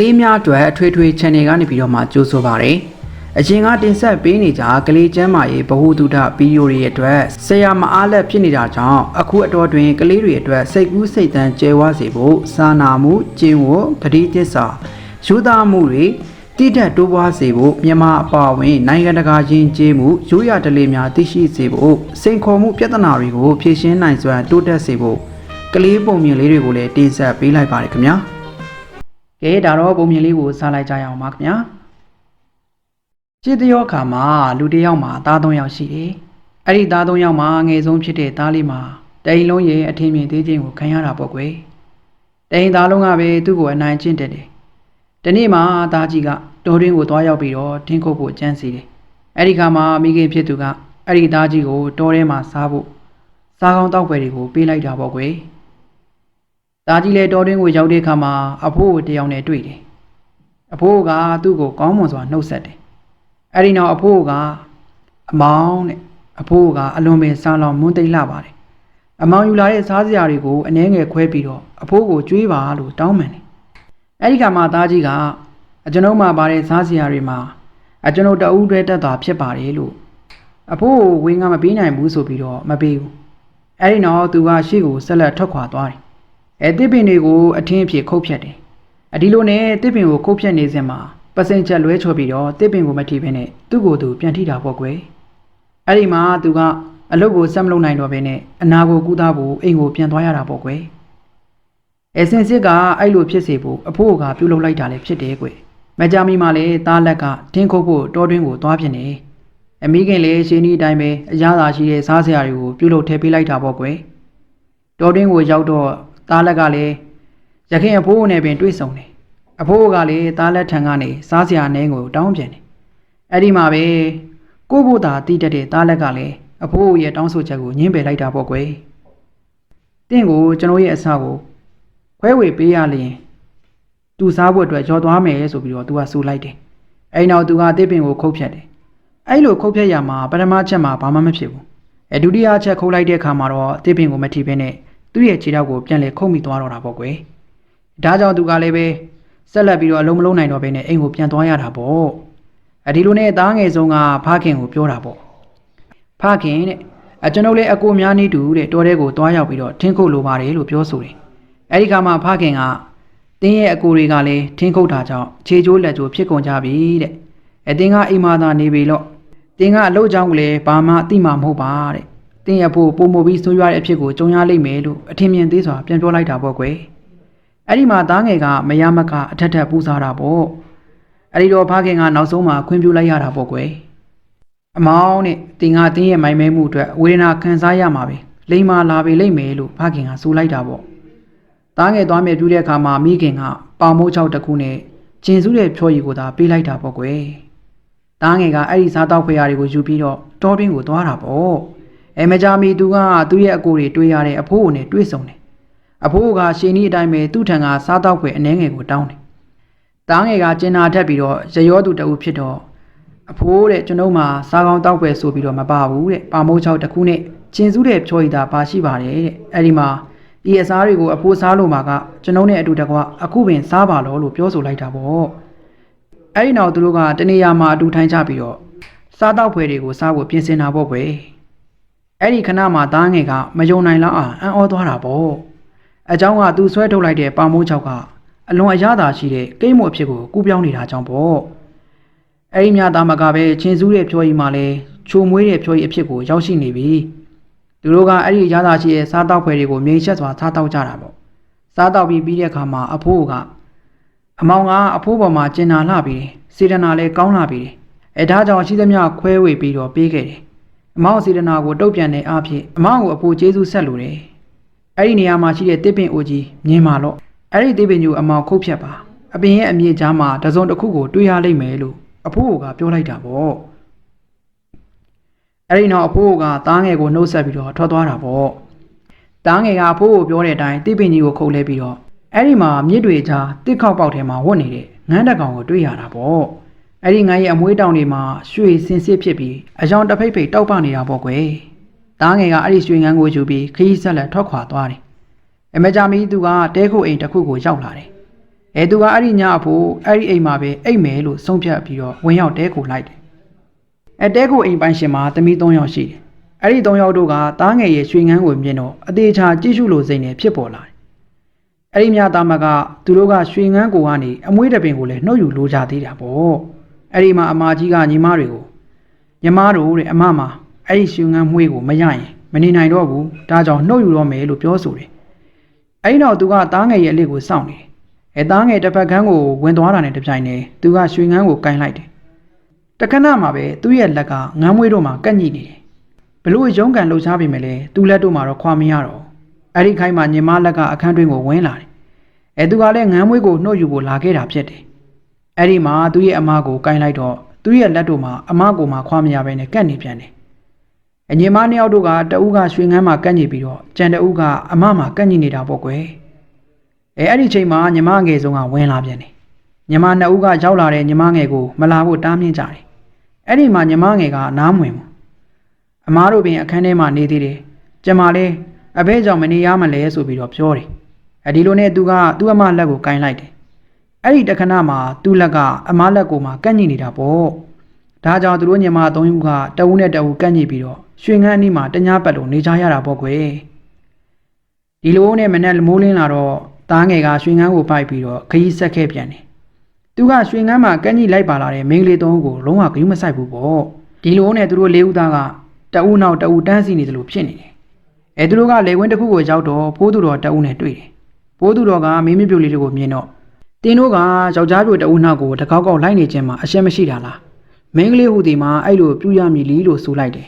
လေးများအတွက်အထွေထွေ channel ကနေပြီးတော့မှကြိုးဆိုပါရစေ။အရင်ကတင်ဆက်ပေးနေကြကလေးကျမ်းမာရေးဗဟုသုတဗီဒီယိုတွေအတွက်ဆရာမအားလက်ဖြစ်နေတာကြောင့်အခုအတော်တွင်ကလေးတွေအတွက်စိတ်ကူးစိတ်တမ်းကျဲဝစေဖို့စာနာမှုကျင့်ဝတ်တတိသစ္စာယူသားမှုတွေတိတက်တိုးပွားစေဖို့မြန်မာအပါအဝင် နိုင်ငံတကာယဉ်ကျေးမှုရိုးရာဓလေ့များသိရှိစေဖို့စိန်ခေါ်မှုပြဿနာတွေကိုဖြေရှင်းနိုင်စွမ်းတိုးတက်စေဖို့ကလေးပုံမြင်လေးတွေကိုလည်းတင်ဆက်ပေးလိုက်ပါတယ်ခင်ဗျာ။ ကဲဒါတော့ပုံမြင်လေးကိုစားလိုက်ကြရအောင်ပါခင်ဗျာခြေတရောခါမှာလူတစ်ယောက်မှာသားသုံးယောက်ရှိတယ်အဲ့ဒီသားသုံးယောက်မှာငယ်ဆုံးဖြစ်တဲ့သားလေးမှာတိန်လုံးရဲ့အထင်မြင်သေးခြင်းကိုခံရတာပေါ့ကွယ်တိန်သားလုံးကပဲသူ့ကိုအနိုင်ကျင့်တက်တယ်ဒီနေ့မှာသားကြီးကတော်တွင်းကိုသွားရောက်ပြီးတော့ထင်းခုတ်ဖို့ကြံစီတယ်အဲ့ဒီခါမှာမိခင်ဖြစ်သူကအဲ့ဒီသားကြီးကိုတော်ထဲမှာစားဖို့စားကောင်းတောက်ပွဲတွေကိုပေးလိုက်တာပေါ့ကွယ် ဒါကြီးလေတော်တွင်းကိုရောက်တဲ့အခါမှာအဖိုးကိုတယောက်နဲ့တွေ့တယ်။အဖိုးကသူ့ကိုကောင်းမွန်စွာနှုတ်ဆက်တယ်။အဲဒီနောက်အဖိုးကအမောင်းတဲ့အဖိုးကအလွန်ပင်စားလောင်မွန်းသိမ့်လှပါတယ်။အမောင်းယူလာတဲ့စားစရာတွေကိုအနှဲငယ်ခွဲပြီးတော့အဖိုးကိုကျွေးပါလို့တောင်းပန်တယ်။အဲဒီခါမှာသားကြီးကအကျွန်ုပ်မှပါတဲ့စားစရာတွေမှာအကျွန်ုပ်တအူးတွဲတက်တာဖြစ်ပါတယ်လို့အဖိုးကိုဝင်းကမပေးနိုင်ဘူးဆိုပြီးတော့မပေးဘူး။အဲဒီနောက်သူကရှေ့ကိုဆက်လက်ထွက်ခွာသွားတယ်။ အဲတစ်ပင်တွေကိုအထင်းအဖြစ်ခုတ်ဖြတ်တယ်။အဒီလိုနဲ့တစ်ပင်ကိုခုတ်ဖြတ်နေစဉ်မှာပစင်ချက်လွဲချော်ပြီးတော့တစ်ပင်ကိုမထိဘဲနဲ့သူ့ကိုယ်သူပြန်ထိတာပေါ့ကွယ်။အဲ့ဒီမှာသူကအလုတ်ကိုဆက်မလုပ်နိုင်တော့ဘဲနဲ့အနာကိုကူးသားဖို့အိမ်ကိုပြန်သွားရတာပေါ့ကွယ်။အဲစင်စစ်ကအဲ့လိုဖြစ်စေဖို့အဖိုးကပြုတ်လုလိုက်တာလည်းဖြစ်တယ်ကွယ်။မကြမီမှာလည်းသားလက်ကထင်းခုတ်ဖို့တောတွင်းကိုသွားပြနေ။အမိခင်လည်းရှင်းဒီအတိုင်းပဲအရသာရှိတဲ့စားစရာတွေကိုပြုတ်လုထည့်ပေးလိုက်တာပေါ့ကွယ်။တော်တွင်းကိုရောက်တော့ သားလက်ကလည်းရခင်အဖိုးနဲ့ပင်တွေ့ဆုံတယ်အဖိုးကလည်းသားလက်ထံကနေစားစရာနှင်းကိုတောင်းပြန်တယ်အဲ့ဒီမှာပဲကို့ဘို့သာတီးတတ်တဲ့သားလက်ကလည်းအဖိုးရဲ့တောင်းဆိုချက်ကိုညှင်းပယ်လိုက်တာပေါ့ကွယ်တင့်ကိုကျွန်တော်ရဲ့အစကိုခွဲဝေပေးရလျင်သူစားဖို့အတွက်ကြော်သွားမယ်ဆိုပြီးတော့သူကဆူလိုက်တယ်အဲ့နောက်သူကတစ်ပင်ကိုခုတ်ဖြတ်တယ်အဲ့လိုခုတ်ဖြတ်ရမှာပထမချက်မှာဘာမှမဖြစ်ဘူးအဲဒုတိယချက်ခုတ်လိုက်တဲ့အခါမှာတော့တစ်ပင်ကိုမထိဘဲနဲ့ သူ့ရဲ့ခြေထောက်ကိုပြန်လေခုတ်မိသွားတော့တာပေါ့ကွယ်ဒါကြောင့်သူကလည်းပဲဆက်လက်ပြီးတော့အလုံးမလုံးနိုင်တော့ဘဲနဲ့အိမ်ကိုပြန်သွားရတာပေါ့အဒီလိုနဲ့သားငယ်ဆုံးကဖခင်ကိုပြောတာပေါ့ဖခင်တဲ့အကျွန်ုပ်လည်းအကိုများနေတူတဲ့တော်တဲ့ကိုသွားရောက်ပြီးတော့ထင်းခုတ်လိုပါတယ်လို့ပြောဆိုတယ်အဲဒီခါမှာဖခင်ကတင်းရဲ့အကိုတွေကလည်းထင်းခုတ်တာကြောင့်ခြေကျိုးလက်ကျိုးဖြစ်ကုန်ကြပြီတဲ့အတင်းကအိမ်မာသာနေပြီလို့တင်ကအလုပ်ကြောင်းကလေးဘာမှအတိမမဟုတ်ပါတဲ့ တင်ရဖို့ပုံမပြီးဆိုးရွားတဲ့အဖြစ်ကိုကြုံရလိမ့်မယ်လို့အထင်မြင်သေးစွာပြန်ပြောလိုက်တာပေါ့ကွယ်အဲ့ဒီမှာသားငယ်ကမရမကအထက်ထက်ပူစားတာပေါ့အဲ့ဒီတော့ဖခင်ကနောက်ဆုံးမှခွင့်ပြုလိုက်ရတာပေါ့ကွယ်အမောင်းနဲ့တင်ကတင်းရဲ့မိုင်မဲမှုအတွက်ဝေဒနာခံစားရမှာပဲလိမ္မာလာပေလိမ့်မယ်လို့ဖခင်ကဆိုလိုက်တာပေါ့သားငယ်သွားမြေပြူတဲ့အခါမှာမိခင်ကပေါင်မိုးချောက်တစ်ခုနဲ့ကျင်စုတဲ့ဖြောရည်ကိုသာပေးလိုက်တာပေါ့ကွယ်တားငယ်ကအဲ့ဒီစားတောက်ဖွေရာတွေကိုယူပြီးတော့တောတွင်းကိုသွားတာပေါ့ အဲမကြမီသူကသူ့ရဲ့အကိုတွေတွေ့ရတဲ့အဖိုးကိုနဲ့တွေ့ဆုံတယ်အဖိုးကရှင်ကြီးအတိုင်းပဲသူ့ထံကစားတောက်ဖွေအနှဲငယ်ကိုတောင်းတယ်တားငယ်ကကျင်နာထက်ပြီးတော့ရရောသူတအုပ်ဖြစ်တော့အဖိုးတဲ့ကျွန်ုပ်မှာစားကောင်းတောက်ဖွေဆိုပြီးတော့မပါဘူးတဲ့ပါမိုးချောက်တစ်ခုနဲ့ကျင်စုတဲ့ဖြောရည်သာပါရှိပါတယ်တဲ့အဲ့ဒီမှာဒီအစားတွေကိုအဖိုးစားလို့မှာကကျွန်ုပ်နဲ့အတူတကွအခုပင်စားပါလို့လို့ပြောဆိုလိုက်တာပေါ့အဲ့ဒီနောက်သူတို့ကတနေရာမှာအတူထိုင်ကြပြီးတော့စားတောက်ဖွယ်တွေကိုစားဖို့ပြင်ဆင်တာပေါ့ကွယ် အဲ့ဒီခဏမှာသားငယ်ကမယုံနိုင်လောက်အောင်အံ့ဩသွားတာပေါ့အเจ้าကသူဆွဲထုတ်လိုက်တဲ့ပေါင်မိုးချောက်ကအလွန်အရသာရှိတဲ့ကိတ်မို့အဖြစ်ကိုကူးပြောင်းနေတာကြောင့်ပေါ့အဲ့ဒီမြသားမကပဲချင်းစုတဲ့ဖြောကြီးမှလည်းချိုမွေးတဲ့ဖြောကြီးအဖြစ်ကိုရောက်ရှိနေပြီသူတို့ကအဲ့ဒီအရသာရှိတဲ့စားတောက်ဖွယ်တွေကိုမြိန်ချက်စွာစားတောက်ကြတာပေါ့စားတောက်ပြီးပြီးတဲ့အခါမှာအဖိုးက အမောင်ကအဖိုးပေါ်မှာကျင်နာလှပြီးတယ်စေတနာလည်းကောင်းလာပြီးတယ်အဲဒါကြောင့်ရှိသမျှခွဲဝေပြီးတော့ပေးခဲ့တယ် အမောင်စေတနာကိုတုတ်ပြန်တဲ့အဖြစ်အမောင်ကိုအဖိုးကျေးဇူးဆက်လို့တယ်အဲ့ဒီနေရာမှာရှိတဲ့တစ်ပင်အိုကြီးမြင်ပါတော့အဲ့ဒီတစ်ပင်ကြီးကိုအမောင်ခုတ်ဖြတ်ပါအပင်ရဲ့အမြင့်ကြားမှာတစုံတစ်ခုကိုတွေ့ရလိမ့်မယ်လို့အဖိုးကပြောလိုက်တာပေါ့အဲ့ဒီနောက်အဖိုးကသားငယ်ကိုနှုတ်ဆက်ပြီးတော့ထွက်သွားတာပေါ့တားငယ်ကအဖိုးကိုပြောတဲ့အတိုင်းတိပင်ကြီးကိုခုတ်လဲပြီးတော့အဲ့ဒီမှာမြစ်တွေကြားတစ်ခေါက်ပေါက်ထဲမှာဝတ်နေတဲ့ငန်းတက်ကောင်ကိုတွေ့ရတာပေါ့ အဲ့ဒီငန်းရဲ့အမွှေးတောင်တွေမှာရွှေစင်စစ်ဖြစ်ပြီးအယောင်တစ်ဖိတ်ဖိတ်တောက်ပနေတာပေါ့ကွယ်တားငယ်ကအဲ့ဒီရွှေငန်းကိုယူပြီးခရီးဆက်လက်ထွက်ခွာသွားတယ်အမကြမီသူကတဲခုတ်အိမ်တစ်ခုကိုရောက်လာတယ်အဲသူကအဲ့ဒီညအဖို့အဲ့ဒီအိမ်မှာပဲအိမ်မယ်လို့ဆုံးဖြတ်ပြီးတော့ဝင်ရောက်တဲကိုလိုက်တယ်အဲတဲကိုအိမ်ပိုင်ရှင်မှာတမီး၃ယောက်ရှိတယ်အဲ့ဒီ၃ယောက်တို့ကတားငယ်ရဲ့ရွှေငန်းကိုမြင်တော့အသေးချာကြည့်ရှုလို့စိတ်နဲ့ဖြစ်ပေါ်လာတယ်အဲ့ဒီမြသားမကသူတို့ကရွှေငန်းကိုကနေအမွှေးတပင်ကိုလည်းနှုတ်ယူလိုကြသေးတာပေါ့ အဲ့ဒီမှာအမကြီးကညီမတွေကိုညီမတို့တဲ့အမမှာအဲ့ဒီရွှေငန်းမွှေးကိုမရရင်မနေနိုင်တော့ဘူးဒါကြောင့်နှုတ်ယူတော့မယ်လို့ပြောဆိုတယ်အဲ့ဒီနောက်သူကတားငယ်ရဲ့အလေးကိုစောင့်နေတယ်အဲသားငယ်တစ်ဖက်ကန်းကိုဝင်သွားတာနဲ့တပြိုင်နက်သူကရွှေငန်းကိုကင်လိုက်တယ်တခဏမှာပဲသူ့ရဲ့လက်ကငန်းမွေးတို့မှာကက်ညိနေတယ်ဘလို့ရုံးကန်လှုပ်ရှားပြီမဲ့လေသူ့လက်တို့မှာတော့ခွာမရတော့အဲ့ဒီခိုင်းမှာညီမလက်ကအခန်းတွင်းကိုဝင်လာတယ်အဲသူကလည်းငန်းမွေးကိုနှုတ်ယူဖို့လာခဲ့တာဖြစ်တယ် အဲ့ဒီမှာသူ့ရဲ့အမကိုကင်လိုက်တော့သူ့ရဲ့လက်တို့မှာအမကိုမှခွာမရဘဲနဲ့ကက်နေပြန်တယ်အညီမနှစ်ယောက်တို့ကတအူးကရွှေငန်းမှာကက်ညိပြီးတော့ကြံတအူးကအမမှာကက်ညိနေတာပေါ့ကွယ်အဲအဲ့ဒီချိန်မှာညီမငယ်ဆုံးကဝင်လာပြန်တယ်ညီမနှစ်ဦးကရောက်လာတဲ့ညီမငယ်ကိုမလာဖို့တားမြင့်ကြတယ်အဲ့ဒီမှာညီမငယ်ကနားမဝင်ဘူးအမားတို့ပင်အခန်းထဲမှာနေသေးတယ်ကျမလည်းအဘဲကြောင့်မနေရမလဲဆိုပြီးတော့ပြောတယ်အဲဒီလိုနဲ့သူကသူ့အမလက်ကိုကင်လိုက်တယ် အဲ့ဒီတခဏမှာသူ့လက်ကအမလက်ကိုမှကန့်ညိနေတာပေါ့ဒါကြောင့်သူတို့ညီမသုံးဦးကတအူးနဲ့တအူးကန့်ညိပြီးတော့ရွှေငန်းအနီးမှာတညာပတ်လို့နေကြရတာပေါ့ကွယ်ဒီလိုနဲ့မနဲ့မိုးလင်းလာတော့သားငယ်ကရွှေငန်းကိုပိုက်ပြီးတော့ခရီးဆက်ခဲ့ပြန်တယ်။သူကရွှေငန်းမှာကန်းကြီးလိုက်ပါလာတဲ့မိန်းကလေးသုံးဦးကိုလုံးဝဂရုမစိုက်ဘူးပေါ့။ဒီလိုနဲ့သူတို့လေးဦးသားကတအူးနောက်တအူးတန်းစီနေသလိုဖြစ်နေတယ်။အဲသူတို့ကလေဝင်းတစ်ခုကိုရောက်တော့ဖိုးသူတော်တအူးနဲ့တွေ့တယ်။ဖိုးသူတော်ကမင်းမပြုတ်လေးတွေကိုမြင်တော့ တင်းတို့ကယောက်ျားပြိုတအူးနောက်ကိုတကောက်ကောက်လိုက်နေခြင်းမှာအရှက်မရှိတာလား။မိန်းကလေးဟူဒီမှာအဲ့လိုပြူရမည်လီလို့ဆိုလိုက်တယ်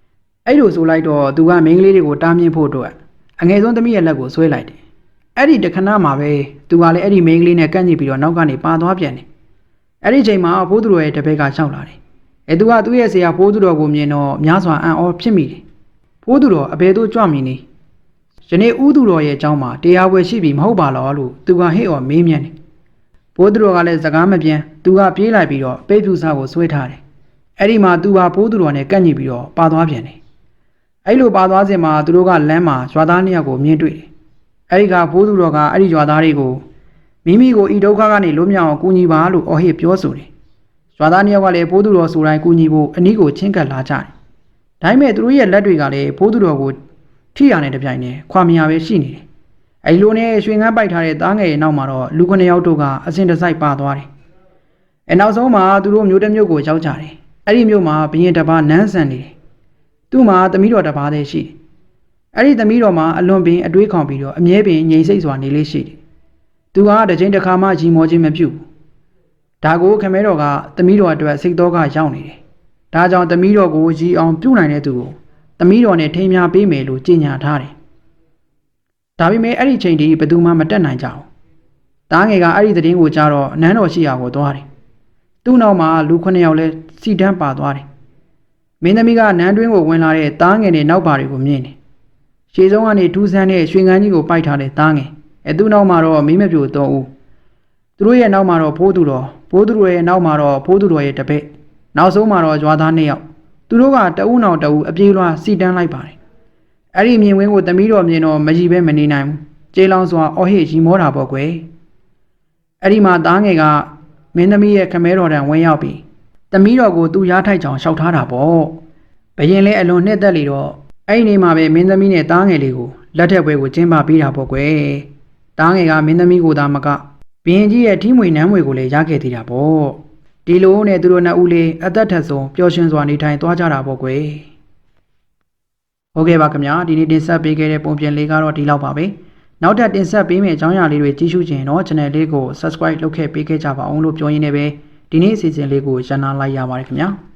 ။အဲ့လိုဆိုလိုက်တော့သူကမိန်းကလေးတွေကိုတားမြင့်ဖို့အတွက်အငယ်ဆုံးသမီးရဲ့လက်ကိုဆွဲလိုက်တယ်။အဲ့ဒီတခဏမှာပဲသူကလည်းအဲ့ဒီမိန်းကလေးနဲ့ကန့်ညစ်ပြီးတော့နောက်ကနေပါသွားပြန်တယ်။အဲ့ဒီချိန်မှာဘိုးသူတော်ရဲ့တပည့်ကရှောက်လာတယ်။အဲသူကသူ့ရဲ့ဆရာဘိုးသူတော်ကိုမြင်တော့များစွာအံ့ဩဖြစ်မိတယ်။ဘိုးသူတော်အဘယ်သို့ကြွမီနေ။ယနေ့ဥသူတော်ရဲ့အကြောင်းမှာတရားဝယ်ရှိပြီမဟုတ်ပါလားလို့သူကဟဲ့အော်မေးမြန်းတယ်။ ဘိုးသူတော်ကလည်းစကားမပြောသူကပြေးလိုက်ပြီးတော့ပိတ်ဖြူစားကိုဆွဲထားတယ်။အဲ့ဒီမှာသူကဘိုးသူတော်နဲ့ကန့်ညစ်ပြီးတော့ပါသွားပြန်တယ်။အဲ့လိုပါသွားစဉ်မှာသူတို့ကလမ်းမှာရွာသားနှစ်ယောက်ကိုမြင်တွေ့တယ်။အဲ့ဒီကဘိုးသူတော်ကအဲ့ဒီရွာသားတွေကိုမိမိကိုဤဒုက္ခကနေလွတ်မြောက်အောင်ကူညီပါလို့အော်ဟစ်ပြောဆိုတယ်။ရွာသားနှစ်ယောက်ကလည်းဘိုးသူတော်ဆိုတိုင်းကူညီဖို့အနည်းကိုချင်းကပ်လာကြတယ်။ဒါပေမဲ့သူတို့ရဲ့လက်တွေကလည်းဘိုးသူတော်ကိုထိရတဲ့တပြိုင်နက်ခွာမရပဲရှိနေတယ်။ အဲဒီလိုနဲ့ရွှေငန်းပိုက်ထားတဲ့သားငယ်ရဲ့နောက်မှာတော့လူခုနှစ်ယောက်တို့ကအစင်တစိုက်ပါသွားတယ်။အဲနောက်ဆုံးမှာသူတို့မျိုးတစ်မျိုးကိုရောက်ကြတယ်။အဲ့ဒီမျိုးမှာဘရင်တစ်ပါးနန်းဆန်နေတယ်။သူ့မှာသမီးတော်တစ်ပါးတည်းရှိတယ်။အဲ့ဒီသမီးတော်မှာအလွန်ပင်အတွေးခေါင်ပြီးတော့အမြဲပင်ငြိမ်စိတ်စွာနေလေးရှိတယ်။သူကတစ်ချိန်တစ်ခါမှကြီးမောခြင်းမပြုဘူး။ဒါကိုခမဲတော်ကသမီးတော်အတွက်စိတ်တော်ကရောက်နေတယ်။ဒါကြောင့်သမီးတော်ကိုကြီးအောင်ပြုနိုင်တဲ့သူကိုသမီးတော်နဲ့ထိမ်းများပေးမယ်လို့ကြေညာထားတယ်။ ဒါပေမဲ့အဲ့ဒီချိန်ဒီဘယ်သူမှမတက်နိုင်ကြဘူး။တားငယ်ကအဲ့ဒီသတင်းကိုကြားတော့နန်းတော်ရှိရာကိုသွားတယ်။သူ့နောက်မှာလူ9ယောက်လဲစီတန်းပါသွားတယ်။မင်းသမီးကနန်းတွင်းကိုဝင်လာတဲ့တားငယ်နဲ့နောက်ပါတွေကိုမြင်တယ်။ရှေးဆုံးကနေထူးဆန်းတဲ့ရွှေငန်းကြီးကိုပိုက်ထားတဲ့တားငယ်။အဲသူ့နောက်မှာတော့မင်းမပြိုတော့ဦး။သူတို့ရဲ့နောက်မှာတော့ဖိုးသူတော်ဖိုးသူတော်ရဲ့နောက်မှာတော့ဖိုးသူတော်ရဲ့တပည့်။နောက်ဆုံးမှာတော့ကြွားသား2ယောက်။သူတို့ကတအုပ်နောက်တအုပ်အပြေးလွှာစီတန်းလိုက်ပါတယ်။ အဲ့ဒီမြင်ဝင်းကိုသမီးတော်မြင်တော့မကြည့်ပဲမနေနိုင်ဘူး။ကျေးလောင်စွာအော်ဟစ်ရီမောတာပေါ့ကွယ်။အဲ့ဒီမှာသားငယ်ကမင်းသမီးရဲ့ခမဲတော်တန်ဝင်ရောက်ပြီးသမီးတော်ကိုသူ့ရားထိုက်ကြောင်ရှောက်ထားတာပေါ့။ဘရင်လည်းအလွန်နှစ်သက်လေတော့အဲ့ဒီနေမှာပဲမင်းသမီးနဲ့သားငယ်လေးကိုလက်ထက်ပွဲကိုကျင်းပပေးတာပေါ့ကွယ်။သားငယ်ကမင်းသမီးကိုသာမကဘရင်ကြီးရဲ့ထီးမွေနန်းမွေကိုလည်းရခဲ့သေးတာပေါ့။ဒီလိုနဲ့သူတို့နှစ်ဦးလေးအသက်ထက်ဆုံးပျော်ရွှင်စွာနေထိုင်သွားကြတာပေါ့ကွယ်။ ဟုတ်ကဲ့ပါခင်ဗျာဒီနေ့တင်ဆက်ပေးခဲ့တဲ့ပုံပြင်လေးကတော့ဒီလောက်ပါပဲ။နောက်ထပ်တင်ဆက်ပေးမယ့်အကြောင်းအရာလေးတွေကြည့်ရှုခြင်းတော့ channel လေးကို subscribe လုပ်ခဲ့ပေးခဲ့ကြပါအောင်လို့ပြောရင်းနဲ့ပဲဒီနေ့အစီအစဉ်လေးကိုရန်နာလိုက်ရပါတယ်ခင်ဗျာ။